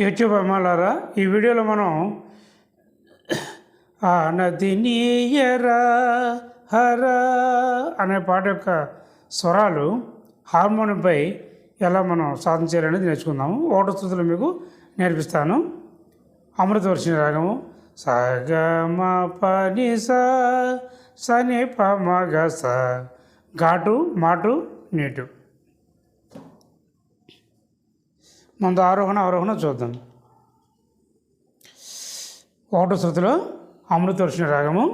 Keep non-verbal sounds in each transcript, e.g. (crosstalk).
YouTube అమ్మాలారా ఈ వీడియోలో మనం ఆ నది నీయరా హరా అనే పాట యొక్క స్వరాలు హార్మోనియంపై ఎలా మనం సాధన చేయాలనేది నేర్చుకుందాము. ఓట స్థుతులు మీకు నేర్పిస్తాను. అమృతవర్షిణి రాగము. సగమ పని స సని ప మగ స. ఘాటు మాటు నీటు. ముందు ఆరోహణ అవరోహణ చూద్దాం. ఒకటో శృతిలో అమృతవర్షిణ రాగము.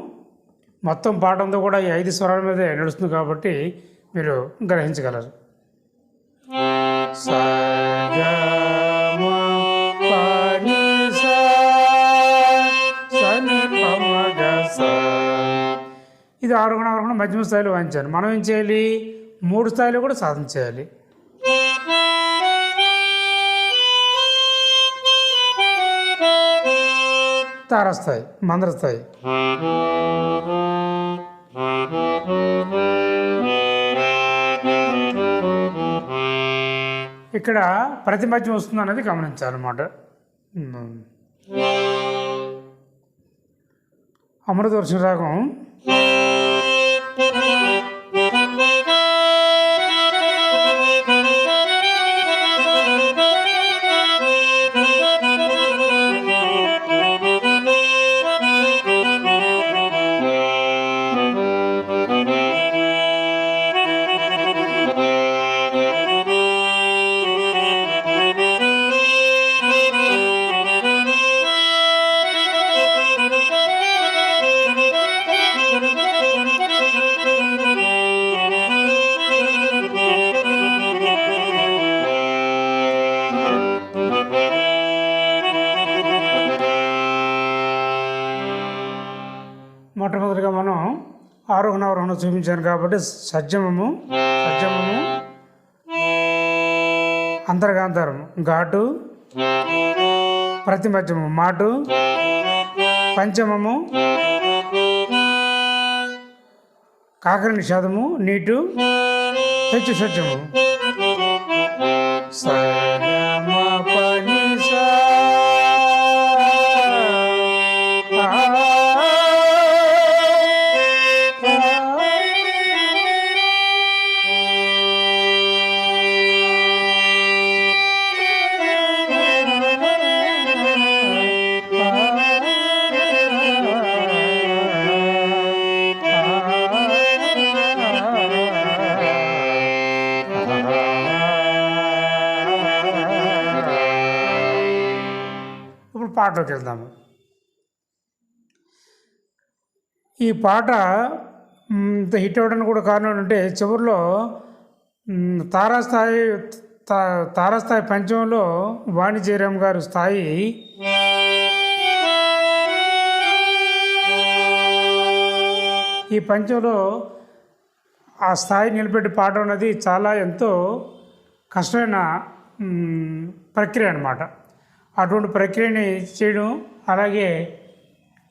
మొత్తం పాఠంతో కూడా ఈ ఐదు స్వరాల మీదే నడుస్తుంది కాబట్టి మీరు గ్రహించగలరు. ఇది ఆరోహణ ఆరోగణ మధ్యమ స్థాయిలో వాయించాను మనం ఏం చేయాలి? మూడు స్థాయిలో కూడా సాధన చేయాలి. తారస్థాయి మంద్రస్థాయి ఇక్కడ ప్రతి మధ్యం వస్తుంది అనేది గమనించాలన్నమాట అమృతవర్ష రాగం. అవరోహణ కాబట్టి సజ్జమము సజ్జమము అంతర్గాంతరం ఘాటు ప్రతిమధ్యము మాటు పంచమము కాకర నిషాదము నీటు హెచ్చు సత్యము పాటలోకి వెళ్దాము ఈ పాట ఇంత హిట్ అవ్వడానికి కూడా కారణం ఏంటంటే చివరిలో తారాస్థాయి తా- తారాస్థాయి పంచమంలో వాణిజయరామ్ గారు స్థాయి. ఈ పంచంలో ఆ స్థాయి నిలబెట్టి పాడడం అనేది చాలా ఎంతో కష్టమైన ప్రక్రియ అన్నమాట. అటువంటి ప్రక్రియని చేయడం అలాగే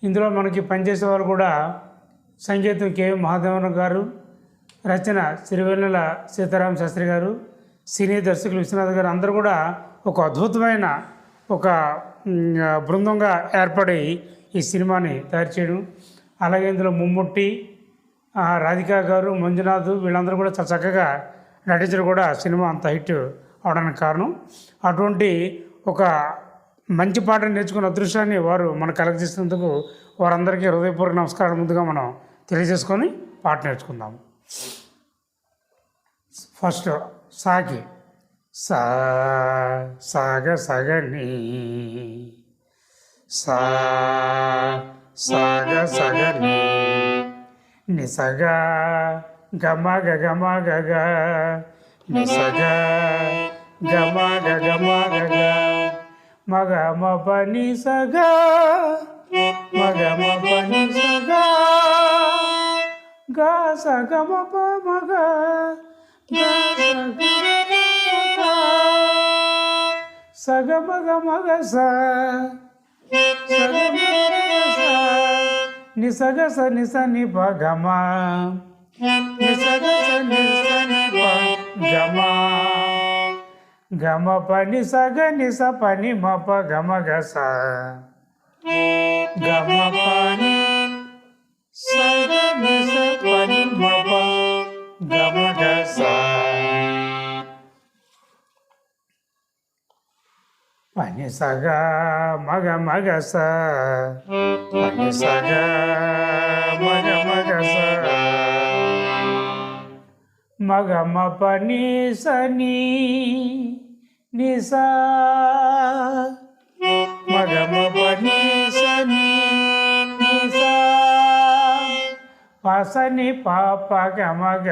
ఇందులో మనకి పనిచేసే వాళ్ళు కూడా సంగీతం కె. మహాదేవన్ గారు రచన సిరివెన్నెల సీతారామ శాస్త్రి గారు సినీ దర్శకులు విశ్వనాథ్ గారు అందరూ కూడా ఒక అద్భుతమైన ఒక బృందంగా ఏర్పడి ఈ సినిమాని తయారు చేయడం. అలాగే ఇందులో ముమ్ముట్టి రాధిక గారు మంజునాథ్ వీళ్ళందరూ కూడా చాలా చక్కగా నటించడం కూడా సినిమా అంత హిట్ అవడానికి కారణం. అటువంటి ఒక మంచి పాటను నేర్చుకున్న అదృష్టాన్ని వారు మనకు కలగజేసినందుకు వారందరికీ హృదయపూర్వక నమస్కారం ముందుగా మనం తెలియజేసుకొని పాట నేర్చుకుందాము ఫస్ట్ సాకి. సా సాగ సగని సా సాగ సగని నిసగా గమ గమ గగ నిసగ గమ గమ గగ మగ మ సగా మగ మ సగా. గా సగ మ మగ సగ మగ మగ స సగ స. నిసగ స నిస ని ప గమ నిసగ స నిస ని ప గమ గమ పని సగ నిస పని మప గమ గస గమ పని సగ నిస పని మప గమ గస పని సగ మగ మగ స పని సగ మగ మగ స మగమ పని సని నిసా. మగ పని సని నిసా. పసని పాప గమగ.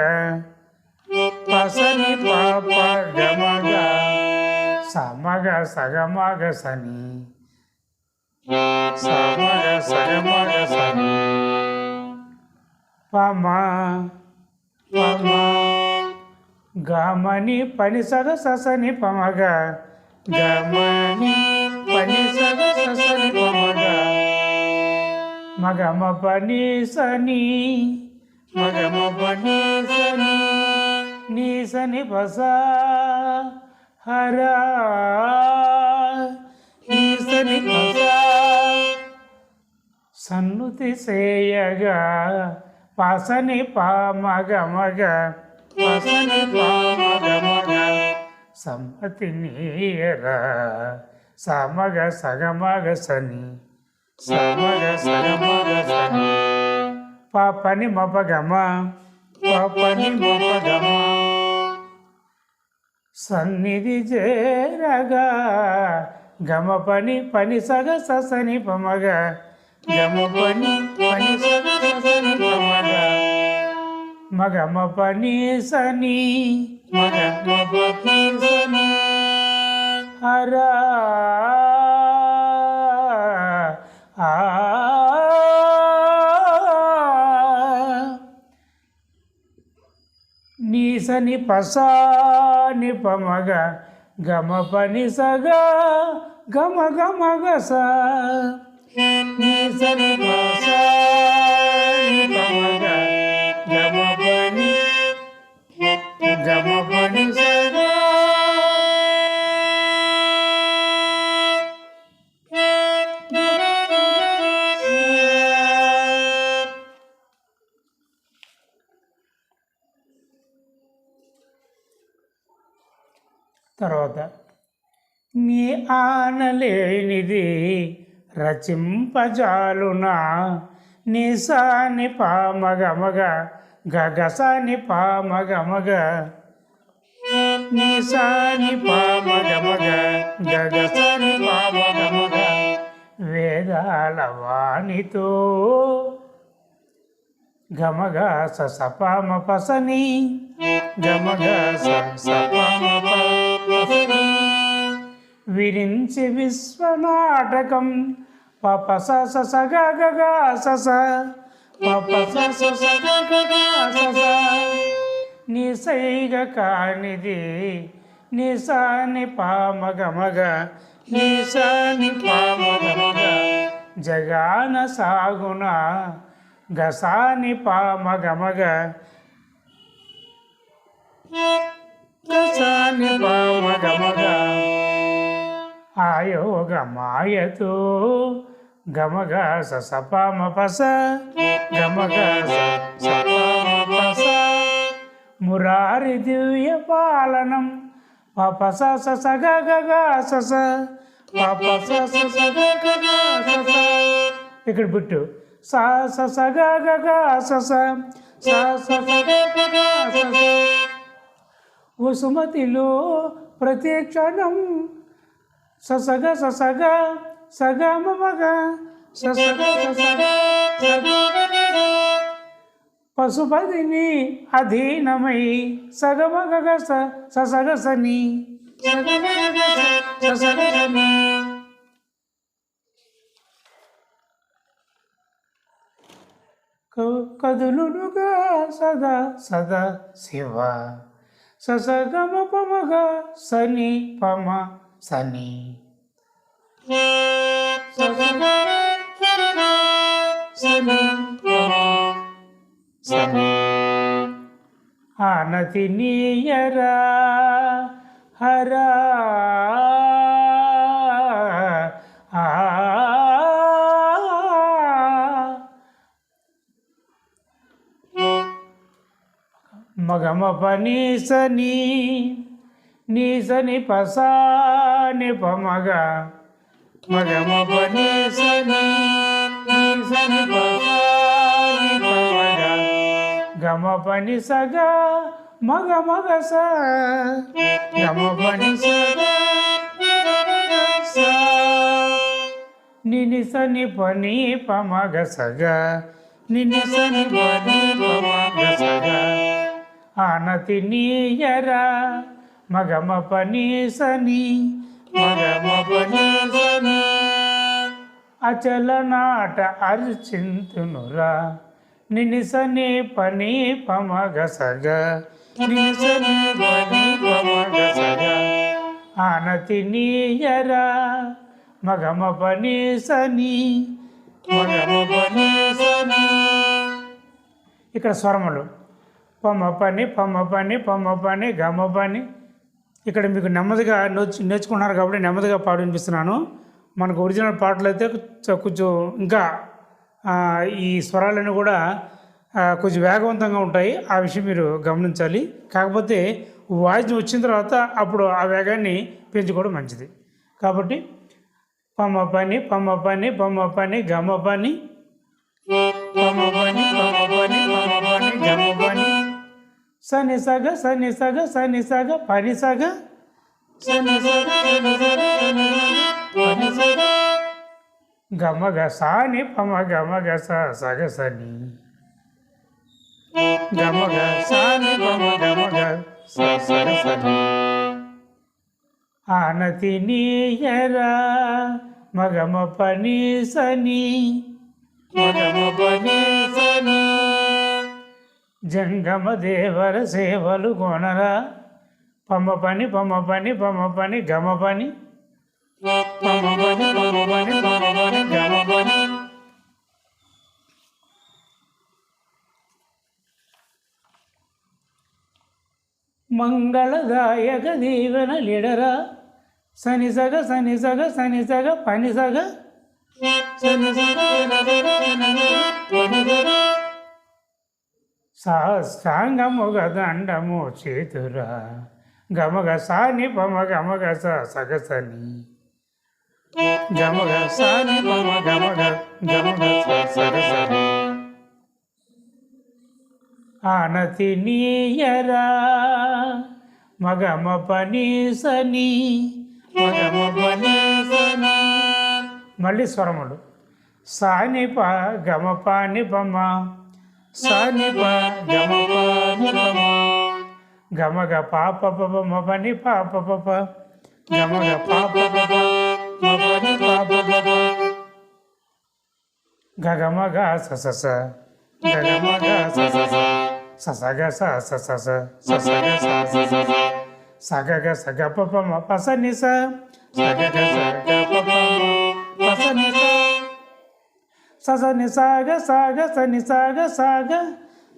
పసని పాప గమగ. సమగ సగమగ సని. సమగ సగమగ సని. పమా. గమని పని సగ ససని పమగ. గమని పని సగ ససని పమగ. మగమ పని సని మగమ పని సని నీ సని పస. హరా నీ సని పస. సన్నుతి సేయగా పసని పామగ మగ పసని సమ్మతి నీయరా సమగ సగమగ సని సమగ సగమగ సని పాపని మపగమ పాపని మపగమ. సన్నిధి చేరగా గమ పని పని సగ ససని పమగ గమ పని పని సగ మగమ పని సని. మగ పని సని హరా ఆ నీసని పసాని పమగ గమ పని సగ గమ గమ గస నీసని పసాని తర్వాత నీ ఆనలేనిది రచింపజాలునా? నిసాని పామగమగ గగసాని పామగమగ. నిసాని పామగమగ గగసాని పామగమగ. వేదాల వాణితో గమగ సపమ పసని గమగ సపమ పసని విరించి విశ్వనాటకం. పప స స స గ పప స స స గ నిసైగ కానిది నిసాని పామగమగ. నిసాని పామగ జగాన సాగున గసాని పామగమగ. గసాని పామగమగ. ఆయోగ మాయతో గమగ స సపామ పస గమగ స మురారి దివ్య పాలనం పపస సగ స స గ గ ఇక్కడ పుట్టు స సగ స గ గ గ వసుమతిలో ప్రతి క్షణం ససగ ససగ సగ మగ ససగ ససగ పశుపతిని అధీనమై సగమగ ససగ సని కదులుగా సదా సదా శివ ససగమ పమగ సని పమ సని ససగ సని పమ సని ఆనతి నీయరా హరా ఆ మగమ పని సని నీ సని నీ సని పసా ని గమ పని సగా మగ మగ స గమ పని సగ నిని సని పని పమగ సగ నిని సని పని పమగ సగ ఆనతి నీయరా మగమ పని సని మగమ పని సని అచల నాట అర్చింతునురా. నినిసని పని పమగ సగ నినిసని పని ఆనతి నీయరా. మగమ పని సని. మగమ పని సని ఇక్కడ స్వరములు. పమ పని పమ పని పమ పని గమ పని ఇక్కడ మీకు నెమ్మదిగా నేర్చు నేర్చుకున్నారు కాబట్టి నెమ్మదిగా పాడు వినిపిస్తున్నాను మనకు ఒరిజినల్ పాటలు అయితే కొంచెం- ఇంకా ఈ స్వరాలన్నీ కూడా కొంచెం వేగవంతంగా ఉంటాయి. ఆ విషయం మీరు గమనించాలి. కాకపోతే వాయిద్యం వచ్చిన తర్వాత అప్పుడు ఆ వేగాన్ని పెంచుకోవడం మంచిది. కాబట్టి పమ్మ పని పమ్మ పని పమ్మ పని గమ్మ పని సని సగ సని సగ సని సగ పని సగ సని పమ గమ గ స సగ సని. గమ గ సాని పమ గమ గ స సగ సని. ఆనతి నీయరా మగమ పని సని. మగమ పని సని. జంగమ దేవర సేవలు కొనరా. పమ్మ పని పమ్మ పని పమ్మ పని గమ పని. మంగళదాయక దీవెన లిడరా. సనిసగ సనిసగ సనిసగ పనిసగ సనిసగ సాంగముగ దండము చేతురా గమగ సాని పమ గమగ సగసని గమగ సాని పమ గమగ గమగ సగసని ఆనతి నీయరా మగమ పని సని మగమ పని సని మళ్ళీ స్వరములు. సాని ప గమ పాని పమ సాని గమ గమగ పాప పప మపని పాప పప గమగ పాప పప మపని పాప పప గగమగ స గగమగ స ససగ స స ససగ స సగగ సగ పప మ పస ని సగగ సగ పప మ సస ని సాగ సాగ స ని సాగ సాగ.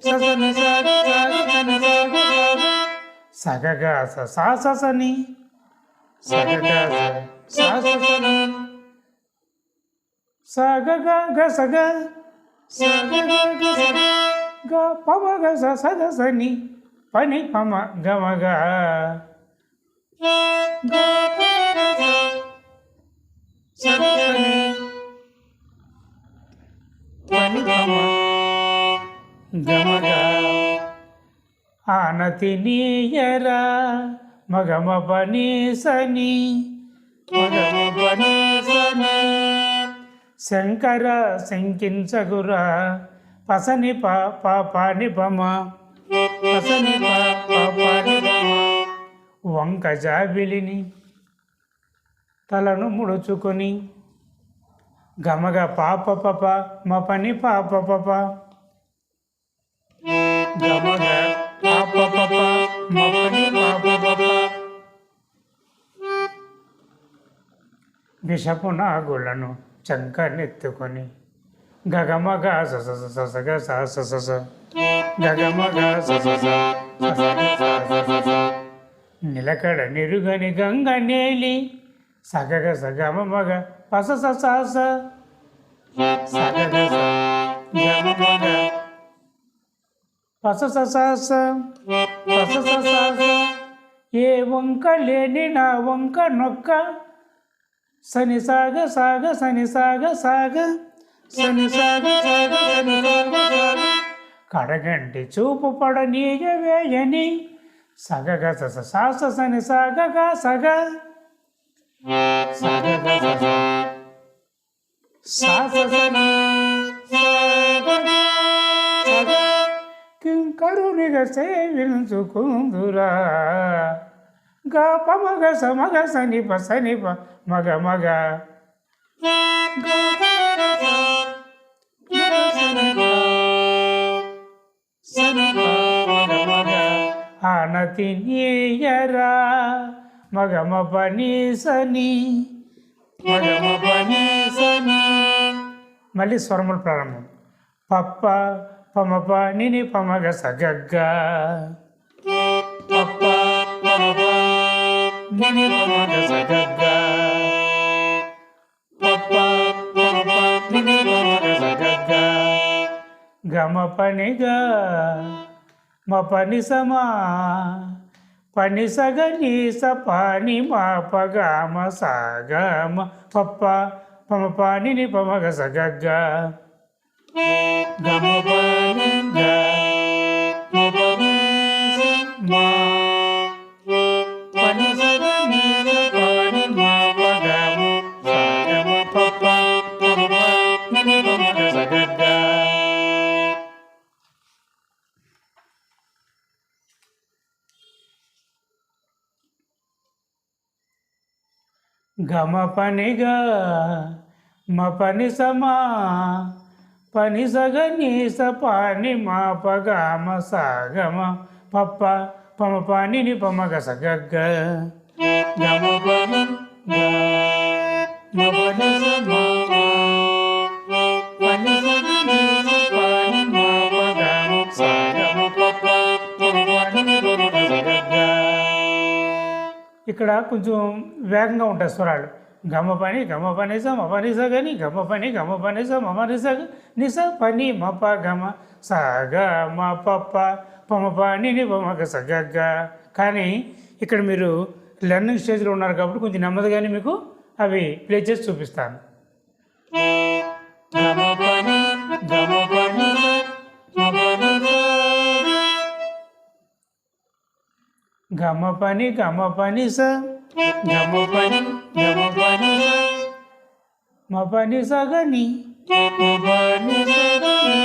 సస ని సాగ సాగ స ని సాగ సాగ. సగగ స సా స స ని సగగ స సా స స గ సగ. సగగ గ సగ. గ పమ గ స సగ సని. పని పమ గమ గ గమగా ఆనతి నీయరా మగమ పని సని మగమ శంకర శంకించగురా పసని పాపాని పాని పసని ప పాని వంక జాబిలిని తలను ముడుచుకొని గమగ పాప పప మ పని పాప పప. గమగ పాప పప మ పని పాప పప విషపు నాగులను చంకనెత్తుకొని గగమగ సస ససగ స స స గగమగ సస స ససగ స స స నిలకడ నిరుగని గంగ నేలి సగగ సగమ మగ పస ససాస సగగ సగమ మగ ఏ వంక లేని నా వంక నొక్క. సని సాగ సాగ సని సాగ సాగ సని సాగ సాగ సని సాగ సాగ. కడగంటి చూపు పడ నీగ వేయని. సగగ సాస సని సాగ సగ. సాగ సాస సని కింకరునిగ సేవించుకుందురా గా పమగ సమగ సనిప సనిప మగ మగ. ఆనతి నీయరా మగమ పని సని మగమ పని సని మళ్ళీ స్వరములు ప్రారంభం. పప్ప పమప నిని పమగ సగగ్గ. పప్ప పమప నిని పమగ సగగ్గ. పప్ప పమప నిని పమగ సగగ్గ. గమ పనిగా మ పని సమా పని సగ నీ స పాని మా పగమ సగమ పప్ప పమ పాని పమగ సగగ్గ. గమ పని గ మ పని స మా పని సగ నీస పాని మా పగమ సగమ. పప్ప పమ పాని ని పమగ సగగ్గ. పని సగ గమ గ పని సగ పాని మా పప్ప పమ పాని ని ఇక్కడ కొంచెం వేగంగా ఉంటాయి స్వరాలు. గమ పని గమ పనిస స మ పని గని గమ పని గమ పని స నిస పని మప గమ స గ మ పప్ప పమ పని పమగ స కానీ ఇక్కడ మీరు లెర్నింగ్ స్టేజ్లో ఉన్నారు కాబట్టి కొంచెం నెమ్మదిగానే మీకు అవి ప్లే చేసి చూపిస్తాను. గమ పని గమ పని పని స. గమ పని గమ పని స గమ పని గమ పని స మ పని స గని మ పని స గని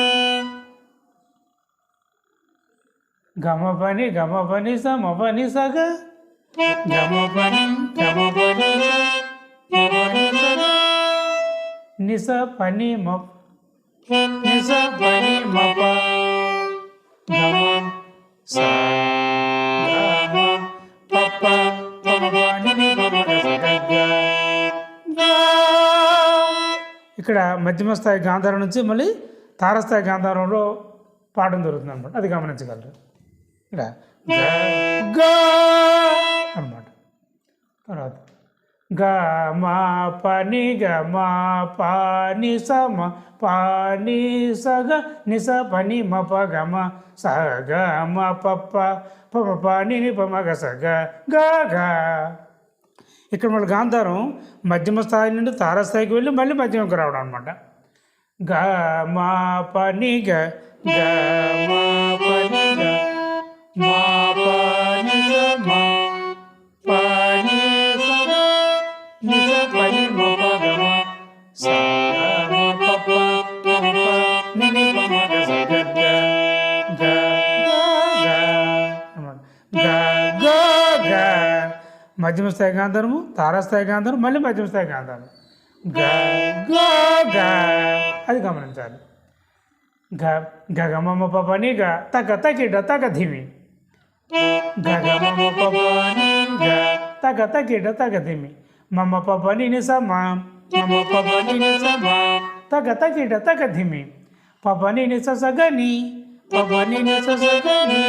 గమ పని గమ పని స మ పని స గ గమ పని గమ పని స మ పని స గ నిస పని మ నిస పని మ ఇక్కడ మధ్యమ స్థాయి గాంధారం నుంచి మళ్ళీ తారస్థాయి గాంధారంలో పాడడం జరుగుతుంది అనమాట అది గమనించగలరు. ఇక్కడ గ, గ తర్వాత గ మా పని గ మా పాని స మ పాని స గ ని స పని మ ప గ మ స గ మ ప ప ప మ ప ని ని ప మ గ స గ గ గ. ఇక్కడ మళ్ళీ గాంధారం మధ్యమ స్థాయి నుండి తారస్థాయికి వెళ్ళి మళ్ళీ మధ్యమకు రావడం అనమాట గ మా పని గ గ మా పని గ మా మధ్యమ స్థాయి గాంధారము తారాస్థాయి గాంధారం మళ్ళీ మధ్యమ స్థాయి గాంధారం గ అది గమనించాలి. గ గగమమ పని గ. తగ తగిడ తగ ధిమి గగమమ పని గ తగ తగిడ తగ ధిమి మమ పని ని సమ మమ పని ని సమ తగ తగిడ తగ ధిమి పని ని సగని పని ని. సగని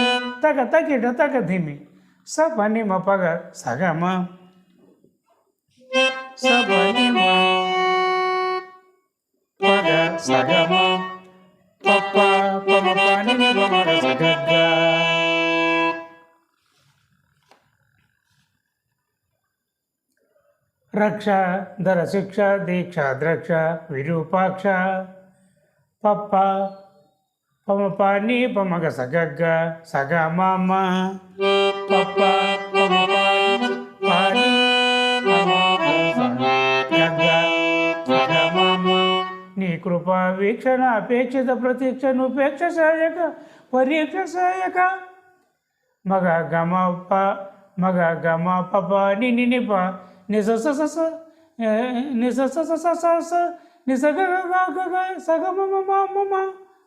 తగ తగిడ తగ ధిమి స పని మ సగమ స పని పగ సగమ పప్ప పమ పని ని పమ రక్ష ధర శిక్ష దీక్ష ద్రక్ష విరూపాక్ష పప్ప పమ పాని పమగ సగగ్గ సగ మామ నీ కృపా వీక్షణ అపేక్షిత ప్రతీక్ష ఉపేక్ష సాయక పరీక్ష సాయక మగ గమ ప మగ గమ పప ని నిప ని ప ని స స స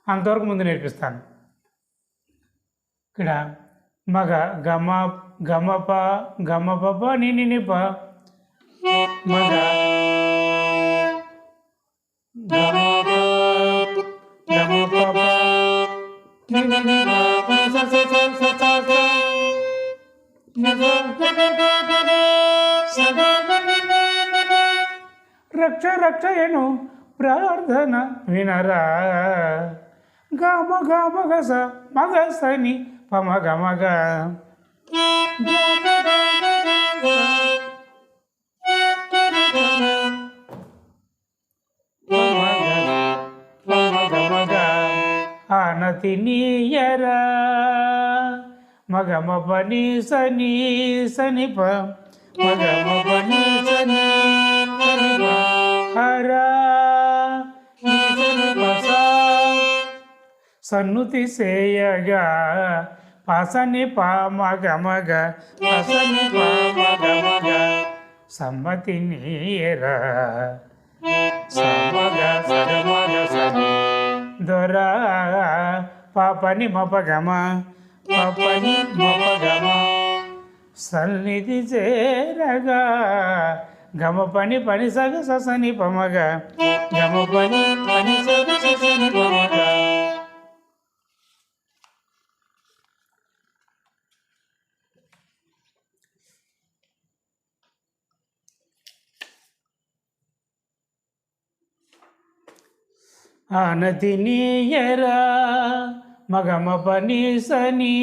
అంతవరకు ముందు నేర్పిస్తాను. ఇక్కడ మగ గమ గమప ప గమ పప ని ని మగ రక్ష రక్ష రక్షయను ప్రార్థన వినరా. గమ గమ గస మగ సని పమ ఆనతి నీయరా. మగమ పని సని సని పగమ పని సని హరా. సన్నుతి సేయగా పసని పామగమగ పసని పామగమగ సమ్మతి నీయరా. సమగ సగమగ దొర దొరా పాపని మపగమ పాపని మపగమ. సన్నిధి చేరగా గమ పని పని సగ ససని పమగ గమ పని పని సగ ససని పమగ ఆనతి నీయరా మగమ పని సని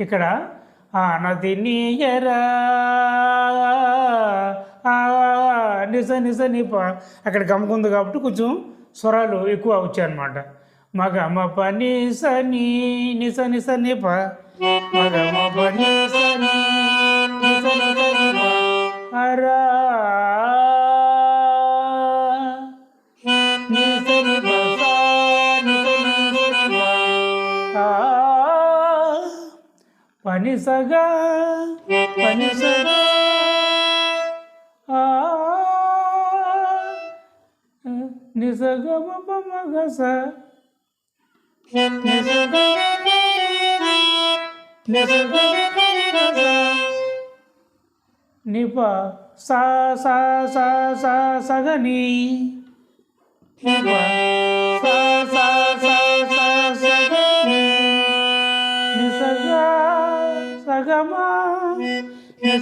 ఇక్కడ ఆనతి నీయరా ఆ, నిస నిస నిప. అక్కడ గమకుంది కాబట్టి కొంచెం స్వరాలు ఎక్కువ వచ్చాయన్నమాట. మగమ పని సని నిస నిస నిప. మగమ పని సని నిస నిస నిప. అరా పని సగా పని సగా ఆ, నిసగమ పమగస నిసగమ నిసగమ నిప సా సా సా సా సగని నిప ప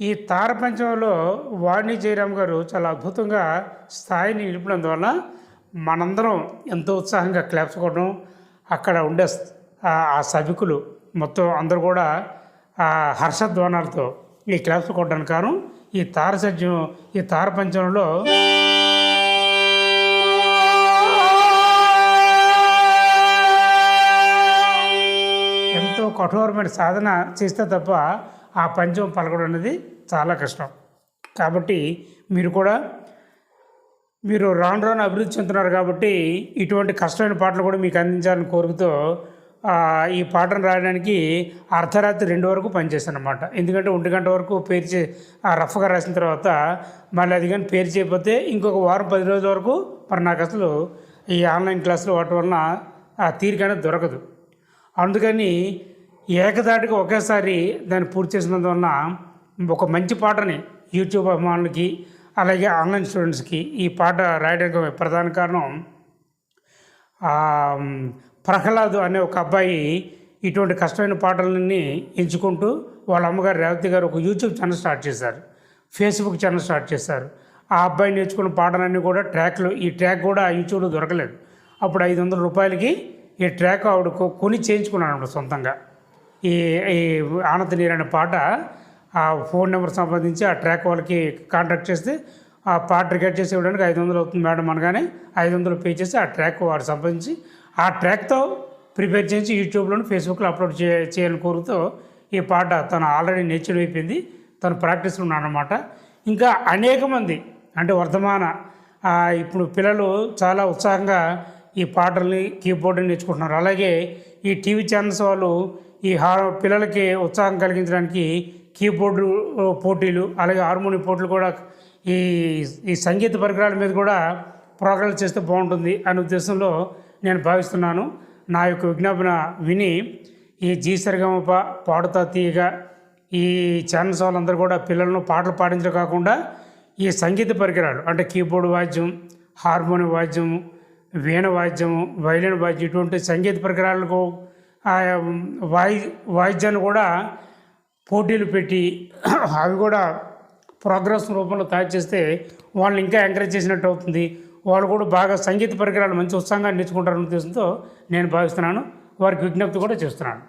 ఈ తారపంచంలో వాణి జయరామ్ గారు చాలా అద్భుతంగా స్థాయిని నిలిపినందువల్ల మనందరం ఎంతో ఉత్సాహంగా క్లాప్స్ కొట్టడం అక్కడ ఉండే ఆ- సభికులు మొత్తం అందరూ కూడా ఆ హర్షధ్వానాలతో ఈ క్లాప్స్ కొట్టడానికి కారణం ఈ తారసజ్యం ఈ తారపంచంలో ఎంతో కఠోరమైన సాధన చేస్తే తప్ప ఆ పంచం పలకడం అనేది చాలా కష్టం. కాబట్టి మీరు కూడా మీరు రాను రాను అభివృద్ధి చెందుతున్నారు కాబట్టి ఇటువంటి కష్టమైన పాటలు కూడా మీకు అందించాలని కోరుకుతూ ఈ పాటను రాయడానికి అర్ధరాత్రి రెండు వరకు పనిచేస్తాను అనమాట ఎందుకంటే ఒంటి గంట వరకు పేరు చే ఆ రఫ్గా రాసిన తర్వాత మళ్ళీ అది కానీ పేరు చేయకపోతే ఇంకొక వారం పది రోజుల వరకు మరి నాకు అసలు ఈ ఆన్లైన్ క్లాసులు వాటి వలన ఆ తీరిక అనేది దొరకదు. అందుకని ఏకదాటిగా ఒకేసారి దాన్ని పూర్తి చేసినందువలన ఒక మంచి పాటని యూట్యూబ్ అభిమానులకి అలాగే ఆన్లైన్ స్టూడెంట్స్కి ఈ పాట రాయడానికి ప్రధాన కారణం. ప్రహ్లాదు అనే ఒక అబ్బాయి ఇటువంటి కష్టమైన పాటలన్నీ ఎంచుకుంటూ వాళ్ళ అమ్మగారు రేవతి గారు ఒక యూట్యూబ్ ఛానల్ స్టార్ట్ చేశారు. ఫేస్బుక్ ఛానల్ స్టార్ట్ చేశారు. ఆ అబ్బాయి నేర్చుకున్న పాటలన్నీ కూడా ట్రాక్లు ఈ ట్రాక్ కూడా యూట్యూబ్లో దొరకలేదు. అప్పుడు ఐదు వందల రూపాయలకి ఈ ట్రాక్ ఆవిడ కొని చేయించుకున్నాను సొంతంగా. ఈ ఈ ఆనంద నీరు అనే పాట ఆ ఫోన్ నెంబర్ సంబంధించి ఆ ట్రాక్ వాళ్ళకి కాంటాక్ట్ చేస్తే ఆ పాట రికార్డ్ చేసి ఇవ్వడానికి ఐదు వందలు అవుతుంది మేడం అనగానే ఐదు వందలు పే చేసి ఆ ట్రాక్ వాడు సంబంధించి ఆ ట్రాక్తో ప్రిపేర్ చేసి యూట్యూబ్లోను ఫేస్బుక్లో అప్లోడ్ చే చేయాలని కోరుతూ ఈ పాట తను ఆల్రెడీ నేర్చుడు అయిపోయింది. తను ప్రాక్టీస్లో ఉన్నాడనమాట ఇంకా అనేక మంది అంటే వర్ధమాన ఇప్పుడు పిల్లలు చాలా ఉత్సాహంగా ఈ పాటల్ని కీబోర్డ్ని నేర్చుకుంటున్నారు. అలాగే ఈ టీవీ ఛానల్స్ వాళ్ళు ఈ హా పిల్లలకి ఉత్సాహం కలిగించడానికి కీబోర్డు పోటీలు అలాగే హార్మోనియం పోటీలు కూడా ఈ ఈ సంగీత పరికరాల మీద కూడా ప్రోగ్రాలు చేస్తే బాగుంటుంది అనే ఉద్దేశంలో నేను భావిస్తున్నాను. నా యొక్క విజ్ఞాపన విని ఈ జీ సరిగమప పాడుతా తీయగా ఈ ఛానల్స్ వాళ్ళందరూ కూడా పిల్లలను పాటలు పాడించడం కాకుండా ఈ సంగీత పరికరాలు అంటే కీబోర్డ్ వాద్యం హార్మోనియం వాద్యము వీణ వాద్యము వైలిన్ వాద్యం ఇటువంటి సంగీత పరికరాలకు వాయి వాయిద్యాన్ని కూడా పోటీలు పెట్టి (clears throat) అవి కూడా ప్రోగ్రెస్ రూపంలో తయారు చేస్తే వాళ్ళని ఇంకా ఎంకరేజ్ చేసినట్టు అవుతుంది. వాళ్ళు కూడా బాగా సంగీత పరికరాలు మంచి ఉత్సాహంగా నేర్చుకుంటారనే ఉద్దేశంతో నేను భావిస్తున్నాను. వారికి విజ్ఞప్తి కూడా చేస్తున్నాను.